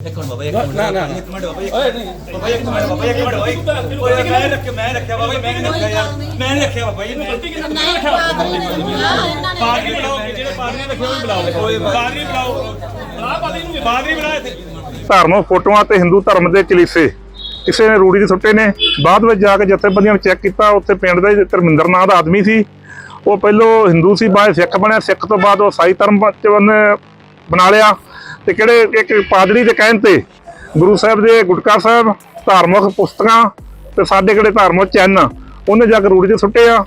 ਇੱਕ ਮਿੰਟ ਬਾਬਾ ਇੱਕ ਮਿੰਟ। ਨਾ, ਨਾ, ਨਾ। ਇੱਕ ਮਿੰਟ ਬਾਬਾ ਇੱਕ ਓਏ ਨਹੀਂ। ਬਾਬਾ ਇੱਕ ਮਿੰਟ ਬਾਬਾ ਇੱਕ ਮਿੰਟ। ਓਏ ਓਏ ਮੈਂ ਰੱਖਿਆ ਮੈਂ ਰੱਖਿਆ ਬਾਬਾ ਜੀ, ਮੈਂ ਨਹੀਂ ਰੱਖਿਆ ਯਾਰ। ਮੈਂ ਨਹੀਂ ਰੱਖਿਆ ਬਾਬਾ ਜੀ ਮੈਂ ਪਾਦਰੀ ਬੁਲਾਓ ਜਿਹੜੇ ਪਾਦਰੀ ਰੱਖੇ ਉਹ ਬੁਲਾਓ ਪਾਦਰੀ ਬੁਲਾਓ। ਬੁਲਾ ਪਾਦਰੀ ਨੂੰ ਪਾਦਰੀ ਬੁਲਾ ਇੱਥੇ। ਧਾਰਮਿਕ ਫੋਟੋਆਂ ਤੇ ਹਿੰਦੂ ਧਰਮ ਦੇ ਕਲੀਸੇ। ਕਿਸੇ ਨੇ ਰੂੜੀ ਦੇ ਸੁੱਟੇ ਨੇ। ਬਾਅਦ ਵਿੱਚ ਜਾ ਕੇ ਜਥੇਬੰਦੀਆਂ ਨੇ ਚੈੱਕ ਕੀਤਾ ਉੱਥੇ ਪਿੰਡ ਦਾ ਹੀ ਧਰਮਿੰਦਰ ਨਾਂ ਦਾ ਆਦਮੀ ਸੀ। ਉਹ ਪਹਿਲੋਂ ਹਿੰਦੂ ਸੀ ਬਾਅਦ ਸਿੱਖ ਬਣਿਆ। ਸਿੱਖ ਤੋਂ ਬਾਅਦ ਉਹ ਸਾਈ ਧਰਮ ਚ ਬਣਾ ਲਿਆ। ਤੇ ਕਿਹੜੇ ਇੱਕ ਪਾਦਰੀ ਦੇ ਕਹਿਣ ਤੇ ਗੁਰੂ ਸਾਹਿਬ ਦੇ ਗੁਟਕਾ ਸਾਹਿਬ, ਧਾਰਮਿਕ ਪੁਸਤਕਾਂ ਤੇ ਸਾਡੇ ਕਿਹੜੇ ਧਾਰਮਿਕ ਚਿੰਨ੍ਹ ਉਹਨੇ ਜਾ ਕੇ ਰੂੜੀ 'ਚ ਸੁੱਟੇ ਆ।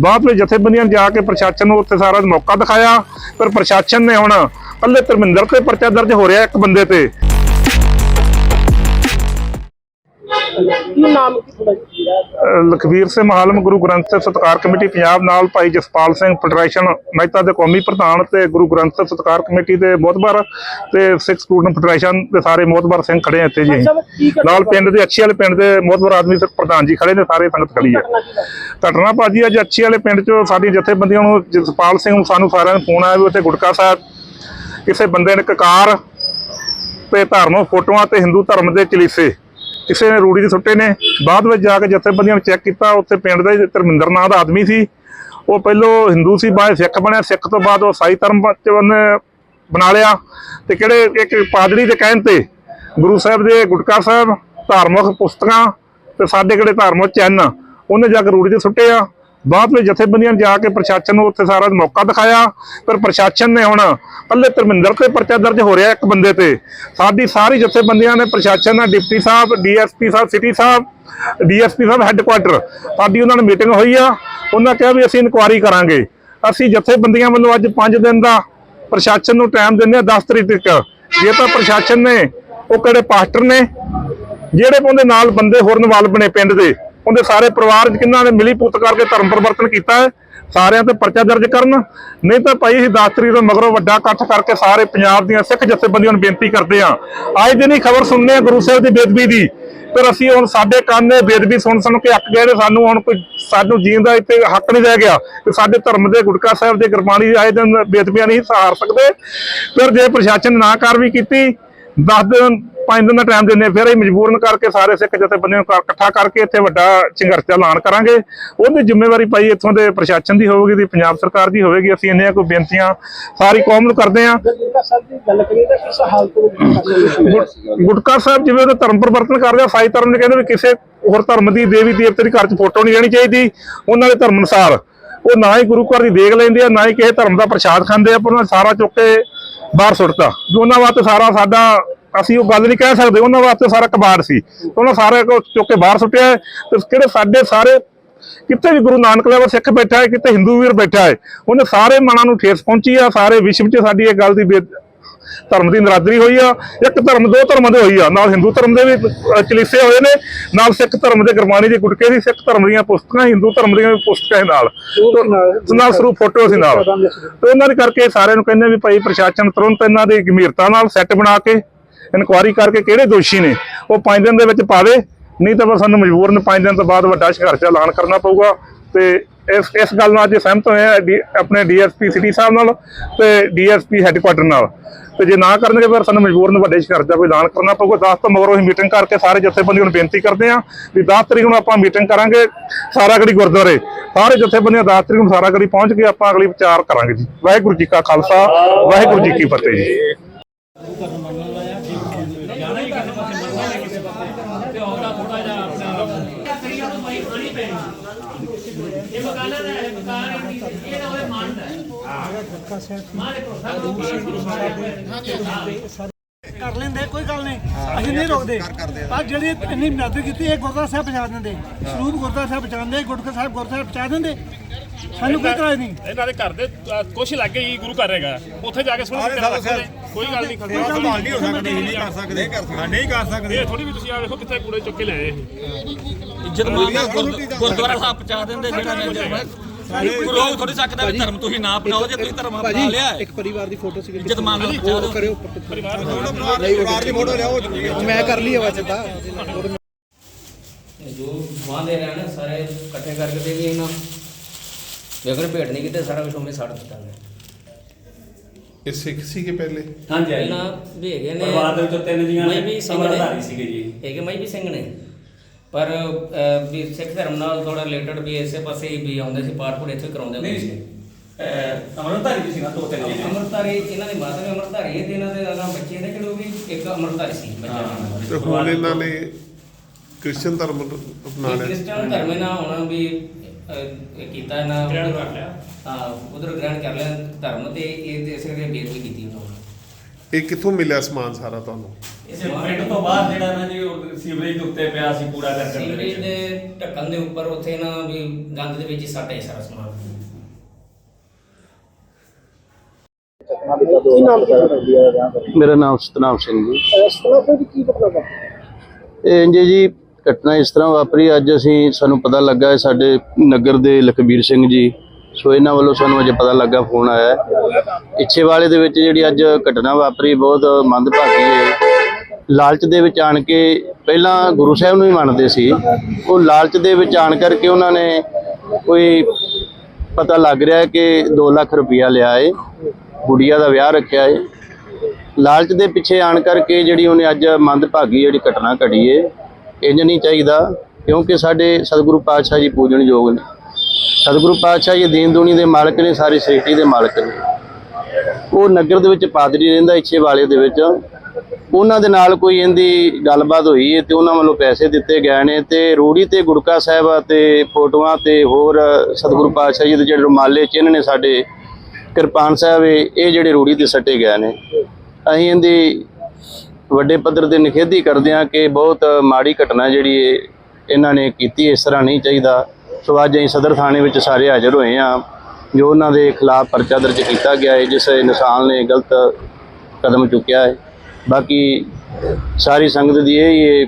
ਬਾਅਦ ਵਿੱਚ ਜਥੇਬੰਦੀਆਂ ਜਾ ਕੇ ਪ੍ਰਸ਼ਾਸਨ ਨੂੰ ਉੱਥੇ ਸਾਰਾ ਮੌਕਾ ਦਿਖਾਇਆ, ਪਰ ਪ੍ਰਸ਼ਾਸਨ ਨੇ ਹੁਣ ਕੱਲੇ ਧਰਮਿੰਦਰ ਤੇ ਪਰਚਾ ਦਰਜ ਹੋ ਰਿਹਾ ਇੱਕ ਬੰਦੇ ਤੇ। ਕੀ ਨਾਮ ਕੀ ਤੁਹਾਡਾ ਜੀ? ਅਹ ਲਖਵੀਰ ਸਿੰਘ ਮਾਲਮ ਗੁਰੂ ਗ੍ਰੰਥ ਸਾਹਿਬ ਸਤਕਾਰ ਕਮੇਟੀ ਪੰਜਾਬ ਨਾਲ ਭਾਈ ਜਸਪਾਲ ਸਿੰਘ ਫੈਡਰੇਸ਼ਨ ਮਹਿਤਾ ਦੇ ਕੌਮੀ ਪ੍ਰਧਾਨ ਤੇ ਗੁਰੂ ਗ੍ਰੰਥ ਸਾਹਿਬ ਸਤਕਾਰ ਕਮੇਟੀ ਦੇ ਮੋਹਤਬਰ ਤੇ ਸਿੱਖ ਸਟੂਡੈਂਟ ਫੈਡਰੇਸ਼ਨ ਦੇ ਸਾਰੇ ਮੋਹਤਬਰ ਸਿੰਘ ਖੜੇ ਆ ਇੱਥੇ ਜੀ ਸਾਹਿਬ, ਕੀ ਘਟਨਾ ਨਾਲ ਪਿੰਡ ਦੇ ਅੱਛੀ ਵਾਲੇ ਪਿੰਡ ਦੇ ਮੋਹਤਬਰ ਆਦਮੀ ਤੇ ਪ੍ਰਧਾਨ ਜੀ ਖੜੇ ਨੇ ਸਾਰੇ ਸੰਗਤ ਖੜੀ ਹੈ ਘਟਨਾ ਕੀ ਵਾਪਰੀ? ਘਟਨਾ ਭਾਜੀ ਅੱਜ ਅੱਛੀ ਵਾਲੇ ਪਿੰਡ ਚੋਂ ਸਾਡੀ ਜਥੇਬੰਦੀਆਂ ਨੂੰ ਜਸਪਾਲ ਸਿੰਘ ਨੂੰ ਸਾਨੂੰ ਸਾਰਿਆਂ ਨੂੰ ਫੋਨ ਆਇਆ ਵੀ ਉੱਥੇ ਗੁਟਕਾ ਸਾਹਿਬ ਕਿਸੇ ਬੰਦੇ ਨੇ ਕਕਾਰ ਤੇ ਧਾਰਮਿਕ ਫੋਟੋਆਂ ਤੇ ਹਿੰਦੂ ਧਰਮ ਦੇ ਕਲੀਸੇ ਕਿਸੇ ਨੇ ਰੂੜੀ ਦੇ ਸੁੱਟੇ ਨੇ। ਬਾਅਦ ਵਿੱਚ ਜਾ ਕੇ ਜਥੇਬੰਦੀਆਂ ਨੇ ਚੈੱਕ ਕੀਤਾ, ਉੱਥੇ ਪਿੰਡ ਦਾ ਹੀ ਧਰਮਿੰਦਰ ਨਾਂ ਦਾ ਆਦਮੀ ਸੀ। ਉਹ ਪਹਿਲੋਂ ਹਿੰਦੂ ਸੀ, ਬਾਅਦ ਸਿੱਖ ਬਣਿਆ। ਸਿੱਖ ਤੋਂ ਬਾਅਦ ਉਹ ਸਾਈ ਧਰਮ ਚ ਉਹਨੇ ਬਣਾ ਲਿਆ। ਤੇ ਕਿਹੜੇ ਇੱਕ ਪਾਦਰੀ ਦੇ ਕਹਿਣ ਤੇ ਗੁਰੂ ਸਾਹਿਬ ਦੇ ਗੁਟਕਾ ਸਾਹਿਬ, ਧਾਰਮਿਕ ਪੁਸਤਕਾਂ ਤੇ ਸਾਡੇ ਕਿਹੜੇ ਧਾਰਮਿਕ ਚਿੰਨ੍ਹ ਉਹਨੇ ਜਾ ਕੇ ਰੂੜੀ ਤੇ ਸੁੱਟੇ ਆ। ਬਾਅਦ ਵਿੱਚ ਜਥੇਬੰਦੀਆਂ ਨੇ ਜਾ ਕੇ ਪ੍ਰਸ਼ਾਸਨ ਨੂੰ ਉੱਥੇ ਸਾਰਾ ਮੌਕਾ ਦਿਖਾਇਆ। ਪਰ ਪ੍ਰਸ਼ਾਸਨ ਨੇ ਹੁਣ ਕੱਲੇ ਧਰਮਿੰਦਰ ਤੇ ਪਰਚਾ ਦਰਜ ਹੋ ਰਿਹਾ ਇੱਕ ਬੰਦੇ ਤੇ। ਸਾਡੀ ਸਾਰੀ ਜਥੇਬੰਦੀਆਂ ਨੇ ਪ੍ਰਸ਼ਾਸਨ ਨਾਲ ਡਿਪਟੀ ਸਾਹਿਬ, ਡੀਐਸਪੀ ਸਾਹਿਬ, ਸਿਟੀ ਸਾਹਿਬ, ਡੀਐਸਪੀ ਸਾਹਿਬ ਹੈੱਡਕੁਆਟਰ ਸਾਡੀ ਉਹਨਾਂ ਨਾਲ ਮੀਟਿੰਗ ਹੋਈ ਆ। ਉਹਨਾਂ ਕਿਹਾ ਵੀ ਅਸੀਂ ਇਨਕੁਆਰੀ ਕਰਾਂਗੇ। ਅਸੀਂ ਜਥੇਬੰਦੀਆਂ ਵੱਲੋਂ ਅੱਜ 5 ਦਿਨ ਦਾ ਪ੍ਰਸ਼ਾਸਨ ਨੂੰ ਟਾਈਮ ਦਿੰਦੇ ਆ 10 ਤਰੀਕ ਤੱਕ। ਜੇ ਤਾਂ ਪ੍ਰਸ਼ਾਸਨ ਨੇ, ਉਹ ਕਿਹੜੇ ਪਾਸਟਰ ਨੇ, ਜਿਹੜੇ ਉਹਦੇ ਨਾਲ ਬੰਦੇ ਹੋਰ ਨਵਾਲ ਬਣੇ ਪਿੰਡ ਦੇ। ਉਹਦੇ ਸਾਰੇ ਪਰਿਵਾਰ ਚ ਨੇ ਮਿਲੀ ਪੁੱਤ ਕਰਕੇ ਧਰਮ ਪਰਿਵਰਤਨ ਕੀਤਾ ਹੈ, ਸਾਰਿਆਂ ਤੇ ਪਰਚਾ ਦਰਜ ਕਰਨ। ਨਹੀਂ ਤਾਂ ਭਾਈ ਅਸੀਂ 10 ਤਰੀਕ ਤੋਂ ਮਗਰੋਂ ਵੱਡਾ ਇਕੱਠ ਕਰਕੇ ਸਾਰੇ ਪੰਜਾਬ ਦੀਆਂ ਸਿੱਖ ਜਥੇਬੰਦੀਆਂ ਨੂੰ ਬੇਨਤੀ ਕਰਦੇ ਹਾਂ। ਅੱਜ ਦਿਨ ਹੀ ਖਬਰ ਸੁਣਨੇ ਆ ਗੁਰੂ ਸਾਹਿਬ ਦੀ ਬੇਦਬੀ ਦੀ। ਪਰ ਅਸੀਂ ਹੁਣ ਸਾਡੇ ਕੰਨ ਨੇ ਬੇਦਬੀ ਸੁਣ ਸੁਣ ਕੇ ਅੱਕ ਗਏ ਨੇ, ਸਾਨੂੰ ਹੁਣ ਕੋਈ ਸਾਨੂੰ ਜੀਣ ਦਾ ਇੱਥੇ ਹੱਕ ਨਹੀਂ ਰਹਿ ਗਿਆ ਕਿ ਸਾਡੇ ਧਰਮ ਦੇ ਗੁਟਕਾ ਸਾਹਿਬ ਦੇ ਗੁਰਬਾਣੀ ਆਏ ਦਿਨ ਬੇਦਬੀਆਂ ਨਹੀਂ ਸਹਾਰ ਸਕਦੇ। ਫਿਰ ਜੇ ਪ੍ਰਸ਼ਾਸਨ ਨਾ ਕਾਰਵਾਈ ਕੀਤੀ 10 ਦਿਨ 5 ਦਿਨ ਦਾ ਟਾਈਮ ਦਿੰਦੇ ਆ, ਫਿਰ ਅਸੀਂ ਮਜਬੂਰਨ ਕਰਕੇ ਸਾਰੇ ਸਿੱਖ ਜਥੇਬੰਦੀਆਂ ਨੂੰ ਇਕੱਠਾ ਕਰਕੇ ਇੱਥੇ ਵੱਡਾ ਸੰਘਰਸ਼ ਦਾ ਐਲਾਨ ਕਰਾਂਗੇ। ਉਹਦੀ ਜ਼ਿੰਮੇਵਾਰੀ ਭਾਈ ਇੱਥੋਂ ਦੇ ਪ੍ਰਸ਼ਾਸਨ ਦੀ ਹੋਵੇਗੀ ਦੀ ਪੰਜਾਬ ਸਰਕਾਰ ਦੀ ਹੋਵੇਗੀ। ਅਸੀਂ ਇੰਨੀਆਂ ਕੋਈ ਬੇਨਤੀਆਂ ਸਾਰੀ ਕੌਮ ਨੂੰ ਕਰਦੇ ਜੇ ਦੀ ਗੁਟ- ਗੁਟਕਾ ਸਾਹਿਬ ਜਿਵੇਂ ਉਹਦਾ ਧਰਮ ਪਰਿਵਰਤਨ ਕਰਦੇ ਆ ਸਾਈ ਧਰਮ ਨੇ ਕਹਿੰਦੇ ਵੀ ਕਿਸੇ ਹੋਰ ਧਰਮ ਦੀ ਦੇਵੀ ਦੇਵਤੇ ਦੀ ਘਰ 'ਚ ਫੋਟੋ ਨਹੀਂ ਰਹਿਣੀ ਚਾਹੀਦੀ ਉਹਨਾਂ ਦੇ ਧਰਮ ਅਨੁਸਾਰ। ਉਹ ਨਾ ਹੀ ਗੁਰੂ ਘਰ ਦੀ ਦੇਖ ਲੈਂਦੇ ਆ ਨਾ ਹੀ ਕਿਸੇ ਧਰਮ ਦਾ ਪ੍ਰਸ਼ਾਦ ਖਾਂਦੇ ਆ ਪਰ ਉਹਨਾਂ ਸਾਰਾ ਚੁੱਕ ਕੇ ਬਾਹਰ ਸੁੱਟਤਾ। ਵੀ ਉਹਨਾਂ ਵਾਸਤੇ ਸਾਰਾ ਸਾਡਾ ਅਸੀਂ ਉਹ ਗੱਲ ਨਹੀਂ ਕਹਿ ਸਕਦੇ ਉਹਨਾਂ ਵਾਸਤੇ ਸਾਰਾ ਕਬਾੜ ਸੀ। ਉਹਨਾਂ ਸਾਰੇ ਕੋ ਚੁੱਕ ਕੇ ਬਾਹਰ ਸੁੱਟਿਆ ਤੇ ਕਿਹੜੇ ਸਾਡੇ ਸਾਰੇ ਕਿਤੇ ਵੀ ਗੁਰੂ ਨਾਨਕ ਦੇਵ ਸਿੱਖ ਬੈਠਾ ਹੈ ਕਿਤੇ ਹਿੰਦੂ ਵੀਰ ਬੈਠਾ ਹੈ ਉਹਨੇ ਸਾਰੇ ਮਨਾਂ ਨੂੰ ਠੇਸ ਪਹੁੰਚੀ ਆ ਸਾਰੇ ਵਿਸ਼ਵ 'ਚ ਸਾਡੀ ਇਹ ਗੱਲ ਦੀ ਧਰਮ ਦੀ ਨਰਾਦਰੀ ਹੋਈ ਆ। ਇੱਕ ਧਰਮ ਦੋ ਧਰਮਾਂ ਦੇ ਹੋਈ ਆ। ਨਾਲ ਹਿੰਦੂ ਧਰਮ ਦੇ ਵੀ ਕਲੀਸੇ ਹੋਏ ਨੇ ਨਾਲ ਸਿੱਖ ਧਰਮ ਦੇ ਗੁਰਬਾਣੀ ਦੇ ਗੁਟਕੇ ਦੀ ਸਿੱਖ ਧਰਮ ਦੀਆਂ ਪੁਸਤਕਾਂ ਹਿੰਦੂ ਧਰਮ ਦੀਆਂ ਵੀ ਪੁਸਤਕਾਂ ਨਾਲ। ਨਾਲ ਸਰੂਪ ਫੋਟੋ ਸੀ ਨਾਲ। ਤੇ ਉਹਨਾਂ ਦੇ ਕਰਕੇ ਸਾਰਿਆਂ ਨੂੰ ਕਹਿੰਦੇ ਵੀ ਭਾਈ ਪ੍ਰਸ਼ਾਸਨ ਤੁਰੰਤ ਇਹਨਾਂ ਦੀ ਗੰਭੀਰਤਾ ਨਾਲ ਸੈੱਟ ਬਣਾ ਕੇ ਇਨਕੁਆਰੀ ਕਰਕੇ ਕਿਹੜੇ ਦੋਸ਼ੀ ਨੇ, ਉਹ 5 ਦਿਨ ਦੇ ਵਿੱਚ ਪਾਵੇ, ਨਹੀਂ ਤਾਂ ਬਸ ਸਾਨੂੰ ਮਜਬੂਰਨ 5 ਦਿਨ ਤੋਂ ਬਾਅਦ ਵੱਡਾ ਸੰਘਰਸ਼ ਦਾ ਐਲਾਨ ਕਰਨਾ ਪਊਗਾ। ਤੇ ਇਸ ਇਸ ਗੱਲ ਨਾਲ ਅੱਜ ਸਹਿਮਤ ਹੋਏ ਆ ਡੀ- ਆਪਣੇ ਡੀਐਸਪੀ ਸਿਟੀ ਸਾਹਿਬ ਨਾਲ ਤੇ ਡੀਐਸਪੀ ਹੈੱਡਕੁਆਟਰ ਨਾਲ। ਤੇ ਜੇ ਨਾ ਕਰਨਗੇ ਫਿਰ ਸਾਨੂੰ ਮਜਬੂਰਨ ਵੱਡੇ ਸੰਘਰਸ਼ ਦਾ ਕੋਈ ਐਲਾਨ ਕਰਨਾ ਪਊਗਾ। 10 ਤੋਂ ਮਗਰੋਂ ਅਸੀਂ ਮੀਟਿੰਗ ਕਰਕੇ ਸਾਰੇ ਜਥੇਬੰਦੀਆਂ ਨੂੰ ਬੇਨਤੀ ਕਰਦੇ ਹਾਂ ਵੀ 10 ਤਰੀਕ ਨੂੰ ਆਪਾਂ ਮੀਟਿੰਗ ਕਰਾਂਗੇ, ਸਾਰਾ ਸਾਰਾਗੜੀ ਗੁਰਦੁਆਰੇ। ਸਾਰੇ ਜਥੇਬੰਦੀਆਂ 10 ਤਰੀਕ ਨੂੰ ਸਾਰਾ ਸਾਰਾਗੜੀ ਪਹੁੰਚ ਕੇ ਆਪਾਂ ਅਗਲੀ ਵਿਚਾਰ ਕਰਾਂਗੇ ਜੀ। ਵਾਹਿਗੁਰੂ ਜੀ ਕਾ ਖਾਲਸਾ, ਵਾਹਿਗੁਰੂ ਜੀ ਕੀ ਫਤਿਹ ਜੀ। ਕਰ ਲੈਂਦੇ ਕੋਈ ਗੱਲ ਨਹੀਂ। ਅਸੀਂ ਨਹੀਂ ਰੋਕਦੇ। ਪਰ ਜਿਹੜੀ ਇੰਨੀ ਮਦਦ ਕੀਤੀ ਇਹ ਗੁਰਦੁਆਰਾ ਸਾਹਿਬ ਪਹੁੰਚਾ ਦਿੰਦੇ। ਸਰੂਪ ਗੁਰਦੁਆਰਾ ਸਾਹਿਬ ਗੁਰਦੁਆਰਾ ਸਾਹਿਬ ਗੁਰਦੁਆਰਾ ਸਾਹਿਬ ਪਹੁੰਚਾ ਦਿੰਦੇ। ਸਾਨੂੰ ਕੋਈ ਇਤਰਾਜ਼ ਨਹੀਂ। ਇਹਨਾਂ ਦੇ ਘਰ ਦੇ ਕੁਛ ਲੱਗੇ ਹੀ ਗੁਰੂ ਘਰ ਹੈਗਾ। ਉੱਥੇ ਜਾ ਕੇ ਸੁਣੋ ਕਿੱਥੇ ਰੱਖਦੇ ਕੋਈ ਗੱਲ ਨਹੀਂ ਖੜਦਾ ਸੰਭਾਲ ਨਹੀਂ ਹੋ ਸਕਦੇ। ਨਹੀਂ ਕਰ ਸਕਦੇ। ਨਹੀਂ ਕਰ ਸਕਦੇ। ਇਹ ਥੋੜੀ ਵੀ ਤੁਸੀਂ ਆ ਵੇਖੋ ਕਿੱਥੇ ਕੂੜੇ ਚੁੱਕ ਕੇ ਲਿਆਏ ਇਹ। ਇੱਜ਼ਤ ਮਾਨ ਗੁਰਦ- ਗੁਰਦੁਆਰਾ ਸਾਹਿਬ ਪਹੁੰਚਾ ਦਿੰਦੇ ਜਿਹੜਾ ਨੇ ਗੁਰੂ ਥੋੜੀ ਸਕਦਾ ਵੀ ਧਰਮ ਤੁਸੀਂ ਨਾ ਅਪਣਾਓ ਜੇ ਤੁਸੀਂ ਧਰਮ ਅਪਣਾ ਲਿਆ। ਇੱਕ ਪਰਿਵਾਰ ਦੀ ਫੋਟੋ ਸੀ ਇੱਜ਼ਤ ਮਾਨ ਪਹੁੰਚਾ ਦਿਓ। ਕਰਿਓ ਪਰਿਵਾਰ ਦੀ ਫੋਟੋ ਲਿਆਓ ਮੈਂ ਕਰ ਲਈ ਵੈਸੇ ਤਾਂ। ਜੋ ਗਵਾਂਦੇ ਰਹੇ ਨੇ ਸਾਰੇ ਇਕੱਠੇ ਕਰਕੇ ਦੇ ਵੀ ਇਹਨਾਂ। ਜੇ ਅਗਰ ਭੇਟ ਨਹੀਂ ਕੀਤੇ ਸਾਰਾ ਕੁਝ ਉਹਨੇ ਛੱਡ ਦਿੱਤਾ ਗਿਆ। ਇਹ ਸਿੱਖ ਸੀਗੇ ਪਹਿਲੇ? ਹਾਂਜੀ ਪਹਿਲਾਂ ਵੀ ਹੈਗੇ ਨੇ। ਪਰਿਵਾਰ ਦੇ ਵਿੱਚੋਂ ਤਿੰਨ ਜੀਆਂ ਮੈਂ ਵੀ ਸਿੰਘ ਨੇ। ਅਮਰਧਾਰੀ ਸੀਗੇ ਜੀ। ਹੈਗੇ ਮੈਂ ਵੀ ਸਿੰਘ ਨੇ। ਪਰ ਅਹ, ਵੀ ਸਿੱਖ ਧਰਮ ਨਾਲ ਥੋੜਾ ਰਿਲੇਟਡ ਵੀ ਇਸੇ ਪਾਸੇ ਹੀ ਵੀ ਆਉਂਦੇ ਸੀ ਪਾਠ ਪੂਠ ਇੱਥੇ ਕਰਾਉਂਦੇ ਹੁੰਦੇ ਸੀ। ਅਮਰਧਾਰੀ ਸੀ ਨਾ ਦੋ ਤਿੰਨ ਜੀ ਅਮਰਤਾਰੀ ਇਹਨਾਂ ਦੀ ਮਾਤਾ ਵੀ ਅਮਰਤਾਰੀ ਹੈ ਤੇ ਇਹਨਾਂ ਦੇ ਅਗਾਂਹ ਬੱਚੇ ਨੇ ਜਿਹੜੇ ਉਹ ਵੀ ਇੱਕ ਅਮਰਤਾਰੀ ਸੀ ਬੱਚਾ। ਤੇ ਹੁਣ ਇਹਨਾਂ ਨੇ ਕ੍ਰਿਸਚਨ ਧਰਮ ਅਪਣਾ ਲਿਆ। ਕ੍ਰਿਸਚਨ ਧਰਮ ਨਾਲ ਹੁਣ ਵੀ ਅਹ, ਕੀਤਾ ਨਾ ਗ੍ਰਹਿਣ ਕਰ ਲਿਆ। ਹਾਂ ਉਧਰ ਗ੍ਰਹਿਣ ਕਰ ਲਿਆ ਧਰਮ ਤੇ ਇਹ ਤੇ ਇਸੇ ਦੇ ਬੇਦ ਵੀ ਕੀਤੀ ਉਹਨਾਂ ਨੇ। ਇਹ ਕਿੱਥੋਂ ਮਿਲਿਆ ਸਮਾਨ ਸਾਰਾ ਤੁਹਾਨੂੰ? ਇਸ ਪਿੰਡ ਤੋਂ ਬਾਹਰ ਜਿਹੜਾ ਨਾ ਜੀ ਉਹ ਸੀਵਰੇਜ ਦੇ ਉੱਤੇ ਪਿਆ ਸੀ ਕੂੜਾ ਕਰਕਟ ਦੇ ਸੀਵਰੇਜ ਵਿੱਚ ਦੇ ਢੱਕਣ ਦੇ ਉੱਪਰ ਉੱਥੇ ਨਾ ਵੀ ਗੰਦ ਦੇ ਵਿੱਚ ਹੀ ਸਾਡਾ ਹੀ ਸਾਰਾ ਸਮਾਨ। ਕੀ ਨਾਮ ਮੇਰਾ ਨਾਮ ਸਤਨਾਮ ਸਿੰਘ ਜੀ। ਇਸ ਤਰ੍ਹਾਂ ਕੋਈ ਕੀ ਵਾਪਰੀ ਇਹ ਇੰਜੇ ਜੀ ਘਟਨਾ ਇਸ ਤਰ੍ਹਾਂ ਵਾਪਰੀ। ਅੱਜ ਅਸੀਂ, ਸਾਨੂੰ ਪਤਾ ਲੱਗਾ ਹੈ ਸਾਡੇ ਨਗਰ ਦੇ ਲਖਬੀਰ ਸਿੰਘ ਜੀ। ਸੋ ਇਹਨਾਂ ਵੱਲੋਂ ਸਾਨੂੰ ਅਜੇ ਪਤਾ ਲੱਗਾ, ਫੋਨ ਆਇਆ ਹੈ। ਇੱਛੇ ਵਾਲੇ ਦੇ ਵਿੱਚ ਜਿਹੜੀ ਅੱਜ ਘਟਨਾ ਵਾਪਰੀ, ਬਹੁਤ ਮੰਦਭਾਗੀ ਹੈ। ਲਾਲਚ ਦੇ ਵਿੱਚ ਆਣ ਕੇ ਪਹਿਲਾਂ ਗੁਰੂ ਸਾਹਿਬ ਨੂੰ ਹੀ ਮੰਨਦੇ ਸੀ। ਉਹ ਲਾਲਚ ਦੇ ਵਿੱਚ ਆਣ ਕਰਕੇ ਉਹਨਾਂ ਨੇ ਕੋਈ ਪਤਾ ਲੱਗ ਰਿਹਾ ਕਿ 2 ਲੱਖ ਰੁਪਇਆ ਲਿਆ ਏ। ਗੁੜੀਆ ਦਾ ਵਿਆਹ ਰੱਖਿਆ ਏ। ਲਾਲਚ ਦੇ ਪਿੱਛੇ ਆਣ ਕਰਕੇ ਜਿਹੜੀ ਉਹਨੇ ਅੱਜ ਮੰਦਭਾਗੀ ਜਿਹੜੀ ਘਟਨਾ ਘੜੀ ਏ ਇੰਜ ਨਹੀਂ ਚਾਹੀਦਾ, ਕਿਉਂਕਿ ਸਾਡੇ ਸਤਿਗੁਰੂ ਪਾਤਸ਼ਾਹ ਜੀ ਪੂਜਣਯੋਗ ਨੇ। ਸਤਿਗੁਰੂ ਪਾਤਸ਼ਾਹ ਜੀ ਦੀਨ ਦੁਨੀ ਦੇ ਮਾਲਕ ਨੇ, ਸਾਰੀ ਸ੍ਰਿਸ਼ਟੀ ਦੇ ਮਾਲਕ ਨੇ। ਉਹ ਨਗਰ ਦੇ ਵਿੱਚ ਪਾਦਰੀ ਰਹਿੰਦਾ, ਇੱਛੇ ਵਾਲੇ ਦੇ ਵਿੱਚ। ਉਹਨਾਂ ਦੇ ਨਾਲ ਕੋਈ ਇਹਦੀ ਗੱਲਬਾਤ ਹੋਈ ਹੈ ਤੇ ਉਹਨਾਂ ਵੱਲੋਂ ਪੈਸੇ ਦਿੱਤੇ ਗਏ ਨੇ ਤੇ ਰੂੜੀ ਤੇ ਗੁੜਕਾ ਸਾਹਿਬ ਤੇ ਫੋਟੋਆਂ ਤੇ ਹੋਰ ਸਤਿਗੁਰੂ ਪਾਤਸ਼ਾਹ ਜੀ ਦੇ ਜਿਹੜੇ ਰੁਮਾਲੇ ਚਿੰਨ੍ਹ ਨੇ ਸਾਡੇ ਕਿਰਪਾਨ ਸਾਹਿਬ ਇਹ ਇਹ ਜਿਹੜੇ ਰੂੜੀ ਤੇ ਸੱਟੇ ਗਏ ਨੇ। ਅਸੀਂ ਇਹਦੀ ਵੱਡੇ ਪੱਧਰ ਤੇ ਨਿਖੇਧੀ ਕਰਦੇ ਹਾਂ ਕਿ ਬਹੁਤ ਮਾੜੀ ਘਟਨਾ ਜਿਹੜੀ ਇਹ ਇਹਨਾਂ ਨੇ ਕੀਤੀ, ਇਸ ਤਰ੍ਹਾਂ ਨਹੀਂ ਚਾਹੀਦਾ। ਸੋ ਅੱਜ ਅਸੀਂ ਸਦਰ ਥਾਣੇ ਵਿੱਚ ਸਾਰੇ ਹਾਜ਼ਰ ਹੋਏ ਹਾਂ, ਜੋ ਉਹਨਾਂ ਦੇ ਖਿਲਾਫ ਪਰਚਾ ਦਰਜ ਕੀਤਾ ਗਿਆ ਹੈ, ਜਿਸ ਇਨਸਾਨ ਨੇ ਗਲਤ ਕਦਮ ਚੁੱਕਿਆ ਹੈ। ਬਾਕੀ ਸਾਰੀ ਸੰਗਤ ਦੀ ਇਹ ਇਹ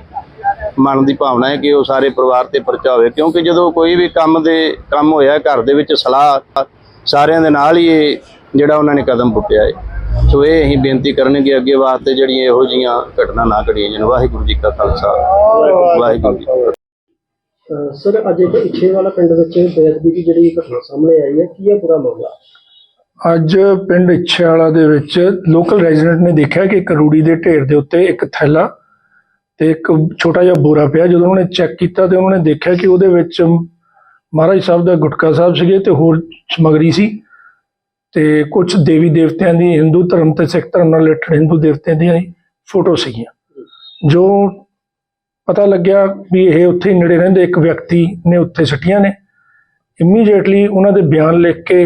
ਮਨ ਦੀ ਭਾਵਨਾ ਹੈ ਕਿ ਉਹ ਸਾਰੇ ਪਰਿਵਾਰ ਤੇ ਪਰਚਾ ਹੋਵੇ, ਕਿਉਂਕਿ ਜਦੋਂ ਕੋਈ ਵੀ ਕੰਮ ਦੇ, ਕੰਮ ਹੋਇਆ ਘਰ ਦੇ ਵਿੱਚ ਸਲਾਹ ਸਾਰਿਆਂ ਦੇ ਨਾਲ ਹੀ ਇਹ ਜਿਹੜਾ ਉਹਨਾਂ ਨੇ ਕਦਮ ਪੁੱਟਿਆ ਹੈ। ਸੋ ਇਹ ਅਸੀਂ ਬੇਨਤੀ ਕਰਨਗੇ ਅੱਗੇ ਵਾਸਤੇ ਜਿਹੜੀਆਂ ਇਹੋ ਜੀਆਂ ਘਟਨਾ ਨਾ ਘੜੀਆਂ ਜਾਣ। ਵਾਹਿਗੁਰੂ ਜੀ ਕਾ ਖਾਲਸਾ। ਵਾਹਿਗੁਰੂ ਜੀ ਕੀ ਫਤਿਹ। ਸਰ ਅੱਜ ਇੱਕ ਇੱਛੇ ਵਾਲਾ ਪਿੰਡ ਵਿੱਚ ਬੇਅਦਬੀ ਦੀ ਜਿਹੜੀ ਘਟਨਾ ਸਾਹਮਣੇ ਆਈ ਹੈ ਕੀ ਹੈ ਪੂਰਾ ਮਾਮਲਾ? ਅੱਜ ਪਿੰਡ ਇੱਛੇਵਾਲਾ ਦੇ ਵਿੱਚ ਲੋਕਲ ਰੈਜ਼ੀਡੈਂਟ ਨੇ ਦੇਖਿਆ ਕਿ ਇੱਕ ਰੂੜੀ ਦੇ ਢੇਰ ਦੇ ਉੱਤੇ ਇੱਕ ਥੈਲਾ ਤੇ ਇੱਕ ਛੋਟਾ ਜਿਹਾ ਬੋਰਾ ਪਿਆ। ਜਦੋਂ ਉਹਨੇ ਚੈੱਕ ਕੀਤਾ ਤੇ ਉਹਨਾਂ ਨੇ ਦੇਖਿਆ ਕਿ ਉਹਦੇ ਵਿੱਚ ਮਹਾਰਾਜ ਸਾਹਿਬ ਦਾ ਗੁਟਕਾ ਸਾਹਿਬ ਸੀਗੇ ਤੇ ਹੋਰ ਸਮਗਰੀ ਸੀ। ਤੇ ਕੁਝ ਦੇਵੀ ਦੇਵਤਿਆਂ ਦੀ ਹਿੰਦੂ ਧਰਮ ਤੇ ਸਿੱਖ ਧਰਮ ਨਾਲ ਰਿਲੇਟਡ ਹਿੰਦੂ ਦੇਵਤਿਆਂ ਦੀਆਂ ਫੋਟੋ ਸੀਗੀਆਂ। ਜੋ ਪਤਾ ਲੱਗਿਆ ਵੀ ਇਹ ਉੱਥੇ ਨੇੜੇ ਰਹਿੰਦੇ ਇੱਕ ਵਿਅਕਤੀ ਨੇ ਉੱਥੇ ਸੱਟੀਆਂ ਨੇ। ਇਮੀਡੀਏਟਲੀ ਉਹਨਾਂ ਦੇ ਬਿਆਨ ਲਿਖ ਕੇ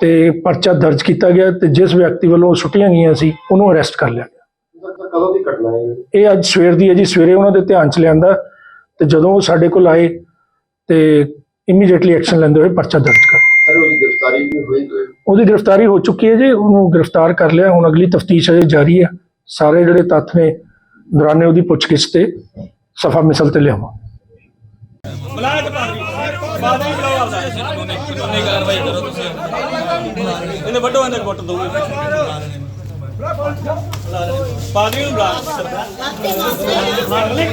ਤੇ ਪਰਚਾ ਦਰਜ ਕੀਤਾ ਗਿਆ ਤੇ ਜਿਸ ਵਿਅਕਤੀ ਵੱਲੋਂ ਸੁੱਟੀਆਂ ਗਈਆਂ ਸੀ ਉਹਨੂੰ ਅਰੈਸਟ ਕਰ ਲਿਆ ਗਿਆ। ਕਦੋਂ ਦੀ ਘਟਨਾ ਹੈ ਇਹ? ਅੱਜ ਸਵੇਰ ਦੀ ਹੈ ਜੀ ਸਵੇਰੇ ਉਹਨਾਂ ਦੇ ਧਿਆਨ ਚ ਲਿਆਂਦਾ ਤੇ ਜਦੋਂ ਉਹ ਸਾਡੇ ਕੋਲ ਆਏ ਤੇ ਇਮੀਡੀਏਟਲੀ ਐਕਸ਼ਨ ਲੈਂਦੇ ਹੋਏ ਪਰਚਾ ਦਰਜ ਕਰ ਸਰ ਉਹਦੀ ਗ੍ਰਿਫਤਾਰੀ ਵੀ ਹੋਈ ਹੋਈ ਉਹਦੀ ਗ੍ਰਿਫਤਾਰੀ ਹੋ ਚੁੱਕੀ ਹੈ ਜੀ ਉਹਨੂੰ ਗ੍ਰਿਫਤਾਰ ਕਰ ਲਿਆ ਹੁਣ ਅਗਲੀ ਤਫਤੀਸ਼ ਅਜੇ ਜਾਰੀ ਹੈ। ਸਾਰੇ ਜਿਹੜੇ ਤੱਥ ਨੇ ਦੌਰਾਨੇ ਉਹਦੀ ਪੁੱਛਗਿੱਛ ਤੇ ਸਫਾ ਮਿਸਲ ਤੇ ਲਿਆਵਾਂ। ਬੁਲਾ ਕੇ ਪਾਦਰੀ ਪਾਦਰੀ ਬੁਲਾਓ ਆਪਦਾ। ਕਾਨੂੰਨੀ ਕਾਰਵਾਈ ਕਰੋ ਤੁਸੀਂ? ਇਹਨੇ ਵੱਡੋ ਅੰਦਰ ਗੁੱਟ ਦੋ। ਪਾਦਰੀ ਨੂੰ ਬੁਲਾ ਮਾਰ ਲੈ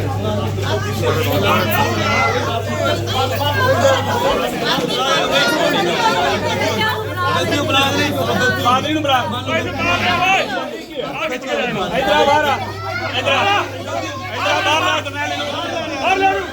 ਪਾਦਰੀ ਨੂੰ ਬੁਲਾ। ਓਏ ਨੂੰ ਬਾਹਰ ਆ ਓਏ ਆ ਖਿੱਚ ਕੇ ਲੈਣਾ ਇਧਰ ਆ ਬਾਹਰ ਆ ਇਧਰ ਆ ਇਧਰ ਆ ਬਾਹਰ ਆ ਕਰਨੈਲ ਨੂੰ ਬਾਹਰ ਲੈ ਨੂੰ